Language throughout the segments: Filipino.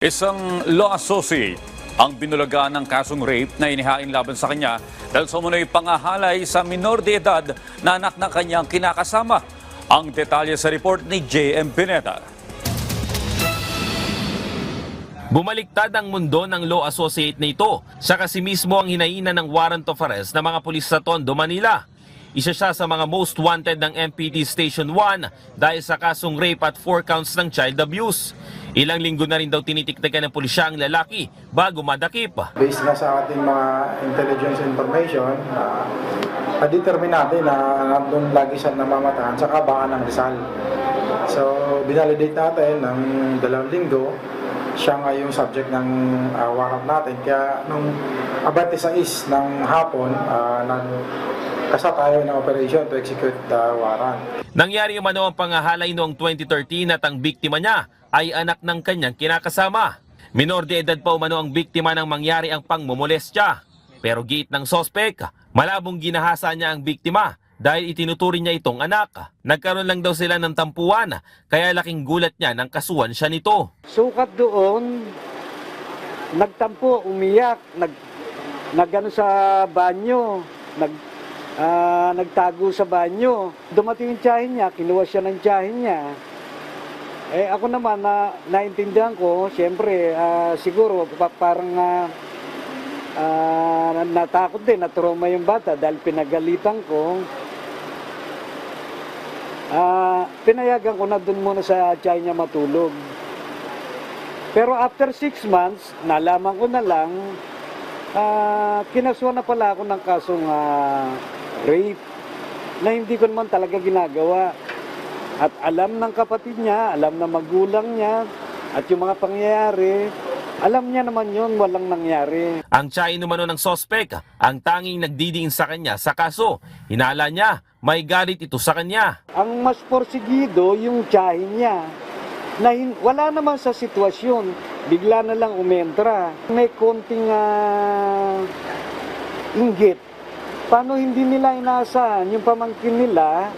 Isang law associate ang binulagaan ng kasong rape na inihain laban sa kanya dahil sa umunoy pangahalay sa minor de edad na anak ng kanyang kinakasama. Ang detalye sa report ni J.M. Pineda. Bumaliktad ang mundo ng law associate na ito. Siya kasi mismo ang hinainan ng warrant of arrest ng mga pulis sa Tondo, Manila. Isa siya sa mga most wanted ng MPD Station 1 dahil sa kasong rape at 4 counts ng child abuse. Ilang linggo na rin daw tinitiktakan ng pulisya ang lalaki bago madakip. based na sa ating mga intelligence information, uh, na-determine natin na nandun lagi siya namamatahan sa kabaan ng Rizal. So, binalidate natin ng dalawang linggo, siya nga subject ng uh, warrant natin. Kaya nung abante sa is ng hapon, uh, nang kasa tayo ng operation to execute the warrant. Nangyari umano ang pangahalay noong 2013 at ang biktima niya ay anak ng kanyang kinakasama. Minor de edad pa umano ang biktima nang mangyari ang pangmomolestya. Pero giit ng sospek, malabong ginahasa niya ang biktima dahil itinuturing niya itong anak. Nagkaroon lang daw sila ng tampuan, kaya laking gulat niya nang kasuhan siya nito. Sukat doon, nagtampo, umiyak, nag, nagano sa banyo, nag, ah, nagtago sa banyo. Dumating yung tiyahin niya, kinuha siya ng tiyahin niya. Eh ako naman na naintindihan ko, siyempre ah, siguro pa, parang ah, ah, natakot din, natrauma yung bata dahil pinagalitan ko. Ah, pinayagan ko na dun muna sa tiyahin niya matulog. Pero after six months, nalaman ko na lang, ah, kinasuhan na pala ako ng kasong ah, rape na hindi ko naman talaga ginagawa. At alam ng kapatid niya, alam ng magulang niya, at yung mga pangyayari, alam niya naman yun, walang nangyari. Ang tiyahin umano ng sospek, ang tanging nagdidiin sa kanya sa kaso. Hinala niya, may galit ito sa kanya. Ang mas porsigido, yung tiyahin niya, na wala naman sa sitwasyon, bigla na lang umentra. May konting ah, inggit. Paano hindi nila inaasahan yung pamangkin nila,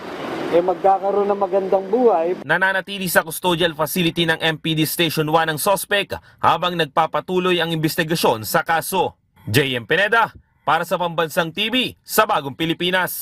eh magkakaroon ng magandang buhay, Nananatili sa custodial facility ng MPD Station 1 ang sospek habang nagpapatuloy ang investigasyon sa kaso. JM Pineda para sa Pambansang TV sa Bagong Pilipinas.